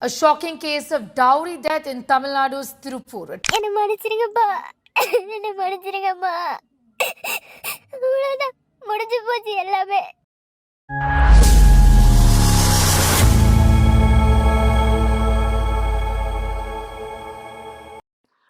A shocking case of dowry death in Tamil Nadu's Tirupur. என்னை மன்னிச்சிருங்கப்பா என்னை மன்னிச்சிருங்கம்மா அவ்வளோதான் முடிஞ்சு போச்சு எல்லாமே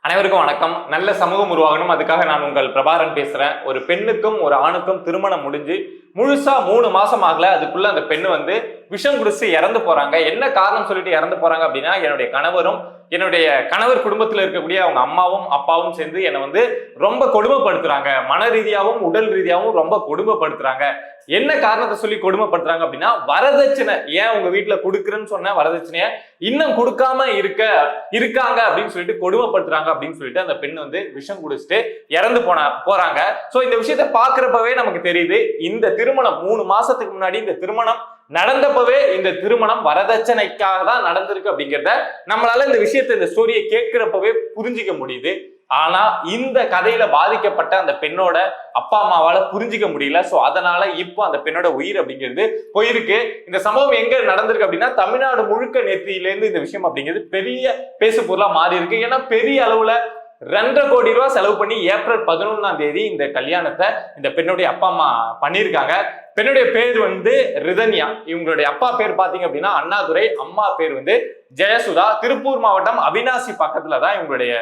அனைவருக்கும் வணக்கம். நல்ல சமூகம் உருவாகணும். அதுக்காக நான் உங்கள் பிரபாரன் பேசுறேன். ஒரு பெண்ணுக்கும் ஒரு ஆணுக்கும் திருமணம் முடிஞ்சு முழுசா மூணு மாசம் ஆகல. அதுக்குள்ள அந்த பெண்ணு வந்து விஷம் குடிச்சு இறந்து போறாங்க. என்ன காரணம் சொல்லிட்டு இறந்து போறாங்க அப்படின்னா என்னுடைய கணவரும் என்னுடைய கணவர் குடும்பத்தில் இருக்கக்கூடிய அவங்க அம்மாவும் அப்பாவும் சேர்ந்து என்னை வந்து ரொம்ப கொடுமைப்படுத்துறாங்க. மன ரீதியாகவும் உடல் ரீதியாகவும் ரொம்ப கொடுமைப்படுத்துறாங்க. என்ன காரணத்தை சொல்லி கொடுமைப்படுத்துறாங்க அப்படின்னா வரதட்சணை. ஏன் உங்க வீட்டுல கொடுக்குறேன்னு சொன்ன வரதட்சணைய இன்னும் கொடுக்காம இருக்க இருக்காங்க அப்படின்னு சொல்லிட்டு கொடுமைப்படுத்துறாங்க அப்படின்னு சொல்லிட்டு அந்த பெண் வந்து விஷம் குடிச்சிட்டு இறந்து போன போறாங்க. சோ இந்த விஷயத்த பாக்குறப்பவே நமக்கு தெரியுது இந்த திருமணம் மூணு மாசத்துக்கு முன்னாடி இந்த திருமணம் நடந்தப்பவே இந்த திருமணம் வரதட்சணைக்காக தான் நடந்திருக்கு அப்படிங்கிறத நம்மளால இந்த விஷயத்தை இந்த ஸ்டோரியை கேட்கிறப்பவே புரிஞ்சிக்க முடியுது. ஆனா இந்த கதையில பாதிக்கப்பட்ட அந்த பெண்ணோட அப்பா அம்மாவால புரிஞ்சிக்க முடியல. சோ அதனால இப்போ அந்த பெண்ணோட உயிர் அப்படிங்கிறது போயிருக்கு. இந்த சம்பவம் எங்க நடந்திருக்கு அப்படின்னா தமிழ்நாடு முழுக்க நேத்தியில இருந்து இந்த விஷயம் அப்படிங்கிறது பெரிய பேசு பொருளா மாறி இருக்கு ஏன்னா பெரிய அளவுல ரெண்டரை கோடி ரூபாய் செலவு பண்ணி ஏப்ரல் பதினொன்றாம் தேதி இந்த கல்யாணத்தை இந்த பெண்ணுடைய அப்பா அம்மா பண்ணியிருக்காங்க. பெண்ணுடைய பேர் வந்து ரிதன்யா. இவங்களுடைய அப்பா பேர் பார்த்தீங்க அப்படின்னா அண்ணாதுரை அம்மா பேர் வந்து ஜெயசுதா. திருப்பூர் மாவட்டம் அவினாசி பக்கத்துல தான் இவங்களுடைய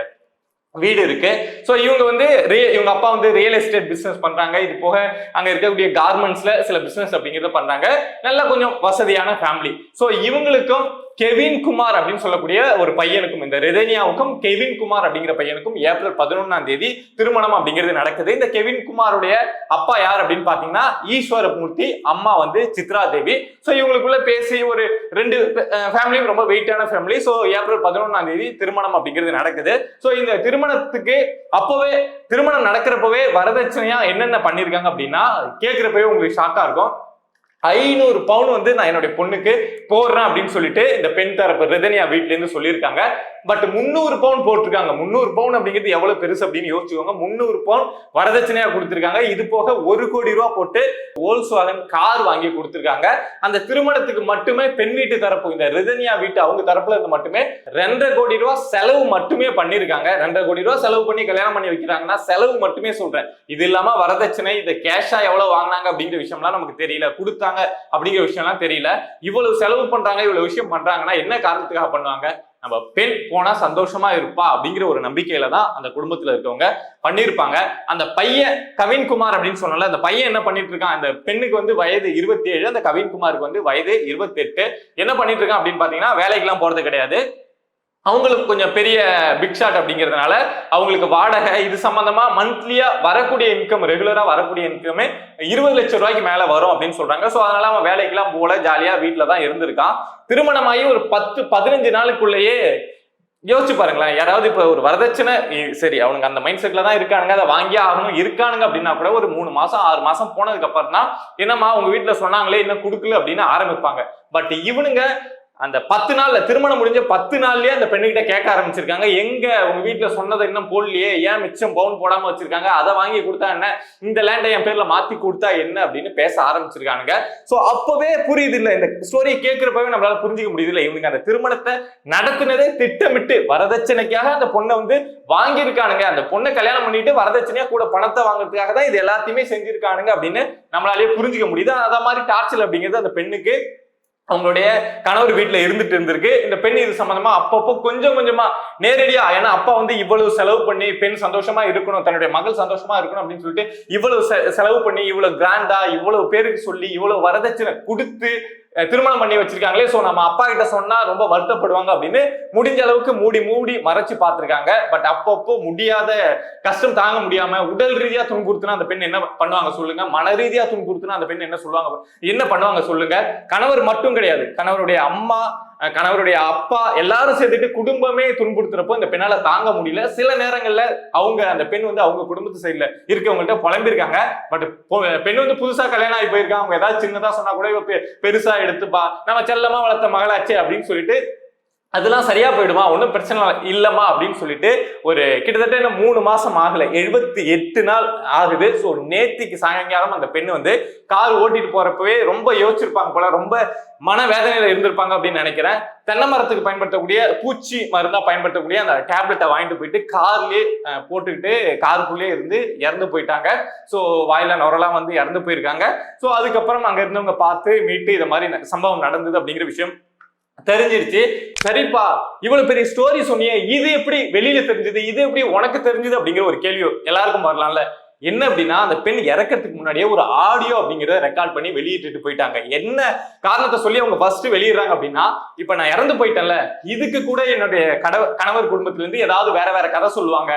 வீடு இருக்கு. ஸோ இவங்க வந்து ரியல் இவங்க அப்பா வந்து ரியல் எஸ்டேட் பிசினஸ் பண்றாங்க. இது போக அங்க இருக்கக்கூடிய கார்மெண்ட்ஸ்ல சில பிசினஸ் அப்படிங்கிறத பண்றாங்க. நல்ல கொஞ்சம் வசதியான ஃபேமிலி ஸோ இவங்களுக்கும் கெவின் குமார் அப்படின்னு சொல்லக்கூடிய ஒரு பையனுக்கும் இந்த ரெதனியாவுக்கும் கெவின் குமார் அப்படிங்கிற பையனுக்கும் ஏப்ரல் பதினொன்னாம் தேதி திருமணம் அப்படிங்கிறது நடக்குது. இந்த கெவின் குமாருடைய அப்பா யார் அப்படின்னு பாத்தீங்கன்னா ஈஸ்வரமூர்த்தி அம்மா வந்து சித்ரா தேவி ஸோ இவங்களுக்குள்ள பேசி ஒரு ரெண்டு ஃபேமிலியும் ரொம்ப வெயிட்டான ஃபேமிலி ஸோ ஏப்ரல் பதினொன்னாம் தேதி திருமணம் அப்படிங்கிறது நடக்குது. ஸோ இந்த திருமணத்துக்கு அப்பவே திருமணம் நடக்கிறப்பவே வரதட்சணையா என்னென்ன பண்ணியிருக்காங்க அப்படின்னா கேட்கிறப்பவே உங்களுக்கு ஷாக்கா இருக்கும். ஐநூறு பவுன் வந்து நான் என்னுடைய பொண்ணுக்கு போடுறேன் அப்படின்னு சொல்லிட்டு இந்த பெண் தரப்பு ரிதனியா வீட்ல இருந்து சொல்லியிருக்காங்க. பட் முந்நூறு பவுன் போட்டிருக்காங்க. முந்நூறு பவுன் அப்படிங்கிறது எவ்வளவு பெருசு அப்படின்னு யோசிச்சுக்கோங்க. முந்நூறு பவுன் வரதட்சணையா கொடுத்திருக்காங்க. இது போக ஒரு கோடி ரூபா போட்டு ஓல்ஸ் வாகன் கார் வாங்கி கொடுத்திருக்காங்க. அந்த திருமணத்துக்கு மட்டுமே பெண் வீட்டு தரப்பு இந்த ரிதனியா வீட்டு அவங்க தரப்புல இருந்து மட்டுமே ரெண்டரை கோடி ரூபா செலவு மட்டுமே பண்ணிருக்காங்க. ரெண்டரை கோடி ரூபா செலவு பண்ணி கல்யாணம் பண்ணி வைக்கிறாங்கன்னா செலவு மட்டுமே சொல்றேன். இது இல்லாம வரதட்சணை இதை கேஷா எவ்வளவு வாங்கினாங்க அப்படிங்கிற விஷயம்லாம் நமக்கு தெரியல. கொடுத்தாங்க அப்படிங்கிற விஷயம்லாம் தெரியல. இவ்வளவு செலவு பண்றாங்க இவ்வளவு விஷயம் பண்றாங்கன்னா என்ன காரணத்துக்காக பண்ணுவாங்க? நம்ம பெண் போனா சந்தோஷமா இருப்பா அப்படிங்கிற ஒரு நம்பிக்கையில தான் அந்த குடும்பத்துல இருக்கவங்க பண்ணியிருப்பாங்க. அந்த பையன் கவின்குமார் அப்படின்னு சொன்னல அந்த பையன் என்ன பண்ணிட்டு இருக்கான் அந்த பெண்ணுக்கு வந்து வயது இருபத்தி ஏழு அந்த கவின்குமாருக்கு வந்து வயது இருபத்தி எட்டு என்ன பண்ணிட்டு இருக்கான் அப்படின்னு பாத்தீங்கன்னா வேலைக்கெல்லாம் போறது கிடையாது. அவங்களுக்கு கொஞ்சம் பெரிய பிக் ஷாட் அப்படிங்கிறதுனால அவங்களுக்கு வாடகை இது சம்பந்தமா மந்த்லியா வரக்கூடிய இன்கம் ரெகுலரா வரக்கூடிய இன்கமே இருபது லட்சம் ரூபாய்க்கு மேல வரும் அப்படின்னு சொல்றாங்க. ஸோ அதனால அவன் வேலைக்கெல்லாம் போல ஜாலியா வீட்டில தான் இருந்திருக்கான். திருமணமாகி ஒரு பத்து பதினஞ்சு நாளுக்குள்ளேயே யோசிச்சு பாருங்களேன். யாராவது இப்போ ஒரு வரதட்சணை சரி அவனுங்க அந்த மைண்ட் செட்ல தான் இருக்கானுங்க அதை வாங்கியே ஆகணும் இருக்கானுங்க அப்படின்னா கூட ஒரு மூணு மாசம் ஆறு மாசம் போனதுக்கு அப்புறம் தான் என்னம்மா உங்க வீட்டுல சொன்னாங்களே இன்னும் கொடுக்கல அப்படின்னு ஆரம்பிப்பாங்க. பட் இவனுங்க அந்த பத்து நாள்ல திருமணம் முடிஞ்ச பத்து நாள்லயே அந்த பெண்ணுகிட்ட கேட்க ஆரம்பிச்சிருக்காங்க. எங்க உங்க வீட்டுல சொன்னதை இன்னும் போடலையே ஏன் மிச்சம் பவுன் போடாம வச்சிருக்காங்க? அதை வாங்கி கொடுத்தா என்ன? இந்த லேண்டை என் பேர்ல மாத்தி கொடுத்தா என்ன அப்படின்னு பேச ஆரம்பிச்சிருக்கானுங்க. சோ அப்பவே புரியுது இல்ல இந்த ஸ்டோரியை கேட்கிறப்பவே நம்மளால புரிஞ்சுக்க முடியுது இல்ல இவனுங்க அந்த திருமணத்தை நடத்துனதே திட்டமிட்டு வரதட்சணைக்காக அந்த பொண்ணை வந்து வாங்கியிருக்கானுங்க. அந்த பொண்ணை கல்யாணம் பண்ணிட்டு வரதட்சணையா கூட பணத்தை வாங்குறதுக்காக தான் இது எல்லாத்தையுமே செஞ்சிருக்கானுங்க அப்படின்னு நம்மளாலேயே புரிஞ்சுக்க முடியுது. அத மாதிரி டார்ச்சல் அப்படிங்கிறது அந்த பெண்ணுக்கு அவங்களுடைய கணவர் வீட்டுல இருந்துட்டு இருந்திருக்கு. இந்த பெண் இது சம்பந்தமா அப்பப்போ கொஞ்சம் கொஞ்சமா நேரடியா ஏன்னா அப்பா வந்து இவ்வளவு செலவு பண்ணி பெண் சந்தோஷமா இருக்கணும் தன்னுடைய மகள் சந்தோஷமா இருக்கணும் அப்படின்னு சொல்லிட்டு இவ்வளவு செ- செலவு பண்ணி இவ்வளவு கிராண்டா இவ்வளவு பேருக்கு சொல்லி இவ்வளவு வரதட்சணை கொடுத்து திருமணம் பண்ணி வச்சிருக்காங்களே. ஸோ நம்ம அப்பா கிட்ட சொன்னா ரொம்ப வருத்தப்படுவாங்க அப்படின்னு முடிஞ்ச அளவுக்கு மூடி மூடி மறைச்சு பார்த்துருக்காங்க. பட் அப்பப்போ முடியாத கஷ்டம் தாங்க முடியாம உடல் ரீதியா துன்புறுத்துனா அந்த பெண் என்ன பண்ணுவாங்க சொல்லுங்க? மன ரீதியா துன்புறுத்துனா அந்த பெண் என்ன சொல்லுவாங்க? என்ன பண்ணுவாங்க சொல்லுங்க? கணவர் மட்டும் கிடையாது. கணவருடைய அம்மா கணவருடைய அப்பா எல்லாரும் சேர்த்துட்டு குடும்பமே துன்புறுத்துறப்போ இந்த பெண்ணால தாங்க முடியல. சில நேரங்கள்ல அவங்க அந்த பெண் வந்து அவங்க குடும்பத்து சைட்ல இருக்கவங்கள்ட்ட புலம்பிருக்காங்க பட் பெண் வந்து புதுசா கல்யாணம் ஆகி போயிருக்காங்க அவங்க ஏதாவது சின்னதா சொன்னா கூட இவ பெருசா எடுத்துப்பா. நம்ம செல்லமா வளர்த்த மகளாச்சே அப்படின்னு சொல்லிட்டு அதெல்லாம் சரியா போயிடுமா? ஒன்றும் பிரச்சனை இல்லைம்மா அப்படின்னு சொல்லிட்டு ஒரு கிட்டத்தட்ட என்ன மூணு மாசம் ஆகல. எழுபத்தி எட்டு நாள் ஆகுது. ஸோ நேத்திக்கு சாயங்காலம் அந்த பெண் வந்து கார் ஓட்டிட்டு போறப்பவே ரொம்ப யோசிச்சிருப்பாங்க போல ரொம்ப மன வேதனையில இருந்திருப்பாங்க அப்படின்னு நினைக்கிறேன். தென்னை மரத்துக்கு பயன்படுத்தக்கூடிய பூச்சி மருந்தா பயன்படுத்தக்கூடிய அந்த டேப்லெட்டை வாங்கிட்டு போயிட்டு கார்லயே போட்டுக்கிட்டு காருக்குள்ளேயே இருந்து இறந்து போயிட்டாங்க. ஸோ வாயில நுரெல்லாம் வந்து இறந்து போயிருக்காங்க. ஸோ அதுக்கப்புறம் அங்க இருந்தவங்க பார்த்து மீட்டு இது மாதிரி சம்பவம் நடந்தது அப்படிங்கிற விஷயம் தெரிஞ்சிருச்சு. சரிப்பா இவ்வளவு பெரிய ஸ்டோரி சொன்னியே இது எப்படி வெளியில தெரிஞ்சது இது எப்படி உனக்கு தெரிஞ்சது அப்படிங்கிற ஒரு கேள்வி எல்லாருக்கும் வரலாம்ல என்ன அப்படின்னா அந்த பெண் இறக்கறதுக்கு முன்னாடியே ஒரு ஆடியோ அப்படிங்கிறத ரெக்கார்ட் பண்ணி வெளியிட்டு போயிட்டாங்க. என்ன காரணத்தை சொல்லி அவங்க ஃபர்ஸ்ட் வெளியிடுறாங்க அப்படின்னா இப்ப நான் இறந்து போயிட்டேன்ல இதுக்கு கூட என்னுடைய கணவர் கணவர் குடும்பத்துல இருந்து ஏதாவது வேற வேற கதை சொல்லுவாங்க.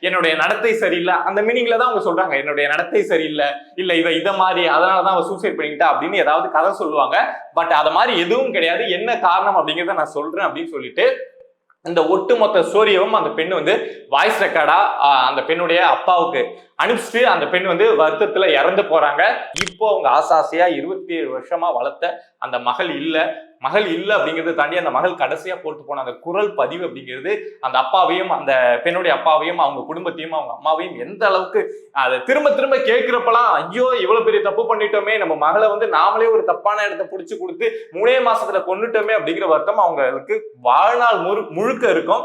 என்னுடைய நடத்தை சரியில்லை. அந்த மீனிங்ல தான் அவங்க சொல்றாங்க. என்னுடைய நடத்தை சரியில்லை. இல்ல இவ இதை மாதிரி அதனாலதான் அவன் சூசைட் பண்ணிக்கிட்டா அப்படின்னு ஏதாவது கதை சொல்லுவாங்க. பட் அத மாதிரி எதுவும் கிடையாது. என்ன காரணம் அப்படிங்கிறத நான் சொல்றேன் அப்படின்னு சொல்லிட்டு இந்த ஒட்டுமொத்த ஸ்டோரியவும் அந்த பெண் வந்து வாய்ஸ் ரெக்கார்டா அந்த பெண்ணுடைய அப்பாவுக்கு அனுப்பிச்சிட்டு அந்த பெண் வந்து வருத்தத்துல இறந்து போறாங்க. இப்போ அவங்க ஆசாசியா இருபத்தி ஏழு வருஷமா வளர்த்த அந்த மகள் இல்லை. மகள் இல்லை அப்படிங்கறத தாண்டி அந்த மகள் கடைசியா போட்டு போன அந்த குரல் பதிவு அப்படிங்கிறது அந்த அப்பாவையும் அந்த பெண்ணுடைய அப்பாவையும் அவங்க குடும்பத்தையும் அவங்க அம்மாவையும் எந்த அளவுக்கு அதை திரும்ப திரும்ப கேட்கிறப்பலாம் ஐயோ இவ்வளவு பெரிய தப்பு பண்ணிட்டோமே நம்ம மகளை வந்து நாமளே ஒரு தப்பான இடத்த புடிச்சு கொடுத்து மூணே மாசத்துல கொண்டுட்டோமே அப்படிங்கிற வருத்தம் அவங்களுக்கு வாழ்நாள் முழு முழுக்க இருக்கும்.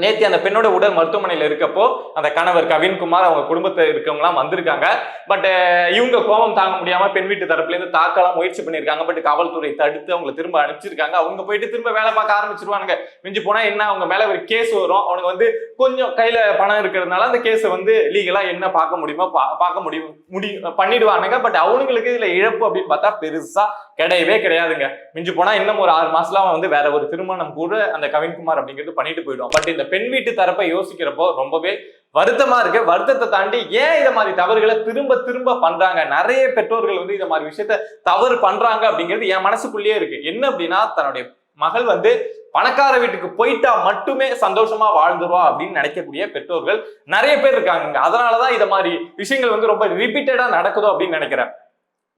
நேத்தி அந்த பெண்ணோட உடல் மருத்துவமனையில் இருக்கப்போ அந்த கணவர் கவின்குமார் அவங்க குடும்பத்தை இருக்கவங்களாம் வந்திருக்காங்க. பட் இவங்க கோபம் தாங்க முடியாம பெண் வீட்டு தரப்புலேருந்து தாக்கலாம் முயற்சி பண்ணியிருக்காங்க. பட் காவல்துறை தடுத்து அவங்களை திரும்ப அனுப்பிச்சிருக்காங்க. அவங்க போயிட்டு திரும்ப வேலை பார்க்க ஆரம்பிச்சிருவானுங்க. மிஞ்சி போனா என்ன அவங்க மேல ஒரு கேஸ் வரும். அவனுக்கு வந்து கொஞ்சம் கையில பணம் இருக்கிறதுனால அந்த கேஸை வந்து லீகலா என்ன பார்க்க முடியுமோ பா- பார்க்க முடியும் முடி பண்ணிடுவானுங்க. பட் அவனுங்களுக்கு இதுல இழப்பு அப்படின்னு பார்த்தா பெருசா கிடையவே கிடையாதுங்க. மிஞ்சி போனா இன்னும் ஒரு ஆறு மாசத்துல அவன் வந்து வேற ஒரு திருமணம் கூட அந்த கவின்குமார் அப்படிங்கிறது பண்ணிட்டு போயிடும் பட் இந்த பெண் வீட்டு தரப்பை யோசிக்கிறப்போ ரொம்பவே வருத்தமா இருக்கு. வருத்தத்தை தாண்டி ஏன் இதை மாதிரி தவறுகளை திரும்ப திரும்ப பண்றாங்க? நிறைய பெற்றோர்கள் வந்து இதை மாதிரி விஷயத்த தவறு பண்றாங்க அப்படிங்கிறது என் மனசுக்குள்ளேயே இருக்கு. என்ன அப்படின்னா தன்னுடைய மகள் வந்து பணக்கார வீட்டுக்கு போயிட்டா மட்டுமே சந்தோஷமா வாழ்ந்துருவா அப்படின்னு நினைக்கக்கூடிய பெற்றோர்கள் நிறைய பேர் இருக்காங்க அதனாலதான் இதை மாதிரி விஷயங்கள் வந்து ரொம்ப ரிப்பீட்டடா நடக்குதோ அப்படின்னு நினைக்கிறேன்.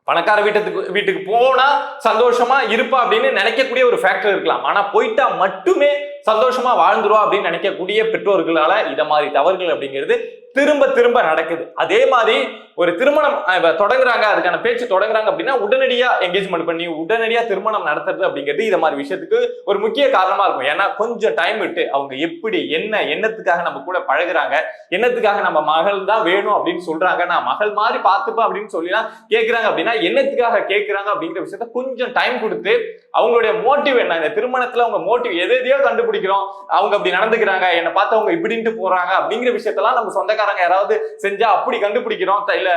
பணக்கார வீட்டுக்கு வீட்டுக்கு போனா சந்தோஷமா இருப்பா அப்படின்னு நினைக்கக்கூடிய ஒரு ஃபேக்டர் இருக்கலாம். ஆனா போயிட்டா மட்டுமே சந்தோஷமா வாழ்ந்துருவா அப்படின்னு நினைக்கக்கூடிய பெற்றோர்களால இத மாதிரி தவறுகள் அப்படிங்கிறது திரும்ப திரும்ப நடக்குது. அதே மாதிரி ஒரு திருமணம் தொடங்குறாங்க அதுக்கான பேச்சு தொடங்குறாங்க அப்படின்னா உடனடியா என்கேஜ்மெண்ட் பண்ணி உடனடியா திருமணம் நடத்துறது அப்படிங்கிறது இத மாதிரி விஷயத்துக்கு ஒரு முக்கிய காரணமா இருக்கும். ஏன்னா கொஞ்சம் டைம் விட்டு அவங்க எப்படி என்ன என்னத்துக்காக நம்ம கூட பழகுறாங்க என்னத்துக்காக நம்ம மகள் தான் வேணும் அப்படின்னு சொல்றாங்க நான் மகள் மாதிரி பார்த்துப்பேன் அப்படின்னு சொல்லிலாம் கேட்கறாங்க அப்படின்னா என்னத்துக்காக கேட்கறாங்க அப்படிங்கிற விஷயத்த கொஞ்சம் டைம் கொடுத்து அவங்களுடைய மோட்டிவ் என்ன? இந்த திருமணத்துல அவங்க மோட்டிவ் எது எதையோ கண்டுபிடிக்கிறோம். அவங்க அப்படி நடந்துக்கிறாங்க என்னை பார்த்து அவங்க இப்படின்ட்டு போறாங்க அப்படிங்கிற விஷயத்தெல்லாம் நம்ம சொந்தக்காரங்க யாராவது செஞ்சா அப்படி கண்டுபிடிக்கிறோம் இல்ல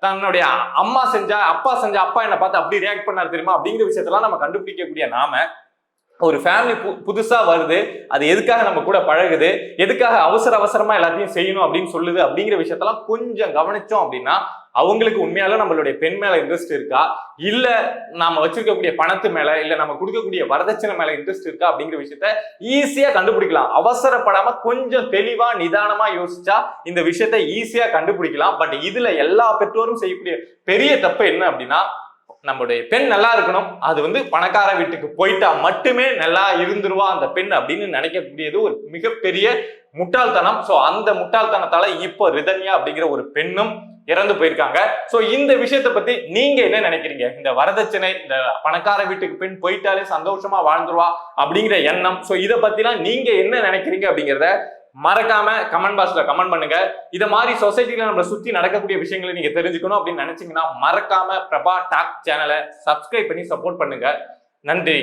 தன்னுடைய அம்மா செஞ்சா அப்பா செஞ்சா அப்பா என்ன பார்த்து அப்படி ரியாக்ட் பண்ணாரு தெரியுமா? அப்படிங்கிற விஷயத்தெல்லாம் நம்ம கண்டுபிடிக்கக்கூடிய நாம ஒரு ஃபேமிலி புதுசா வருது அது எதுக்காக நம்ம கூட பழகுது எதுக்காக அவசர அவசரமா எல்லாத்தையும் செய்யணும் அப்படின்னு சொல்லுது அப்படிங்கிற விஷயத்தெல்லாம் கொஞ்சம் கவனிச்சோம் அப்படின்னா அவங்களுக்கு உண்மையால நம்மளுடைய பெண் மேல இன்ட்ரெஸ்ட் இருக்கா? இல்ல நாம வச்சிருக்கக்கூடிய பணத்து மேல இல்ல நம்ம கொடுக்கக்கூடிய வரதட்சணை மேல இன்ட்ரெஸ்ட் இருக்கா அப்படிங்கிற விஷயத்த ஈஸியா கண்டுபிடிக்கலாம். அவசரப்படாம கொஞ்சம் தெளிவா நிதானமா யோசிச்சா இந்த விஷயத்த ஈஸியா கண்டுபிடிக்கலாம். பட் இதுல எல்லா பெற்றோரும் செய்யக்கூடிய பெரிய தப்பு என்ன அப்படின்னா நம்மளுடைய பெண் நல்லா இருக்கணும். அது வந்து பணக்கார வீட்டுக்கு போயிட்டா மட்டுமே நல்லா இருந்துருவா அந்த பெண் அப்படின்னு நினைக்கக்கூடியது ஒரு மிகப்பெரிய முட்டாள்தனம். சோ அந்த முட்டாள்தனத்தால இப்போ ரிதன்யா அப்படிங்கிற ஒரு பெண்ணும் இறந்து போயிருக்காங்க. சோ இந்த விஷயத்தை பத்தி நீங்க என்ன நினைக்கிறீங்க? இந்த வரதட்சணை இந்த பணக்கார வீட்டுக்கு பெண் போயிட்டாலே சந்தோஷமா வாழ்ந்துருவா அப்படிங்கிற எண்ணம். சோ இதை பத்திலாம் நீங்க என்ன நினைக்கிறீங்க அப்படிங்கிறத மறக்காம கமெண்ட் பாக்ஸ்ல கமெண்ட் பண்ணுங்க. இத மாதிரி சொசைட்டில நம்ம சுத்தி நடக்கக்கூடிய விஷயங்களை நீங்க தெரிஞ்சுக்கணும் அப்படின்னு நினைச்சீங்கன்னா மறக்காம பிரபா டாக் சேனலை சப்ஸ்கிரைப் பண்ணி சப்போர்ட் பண்ணுங்க. நன்றி.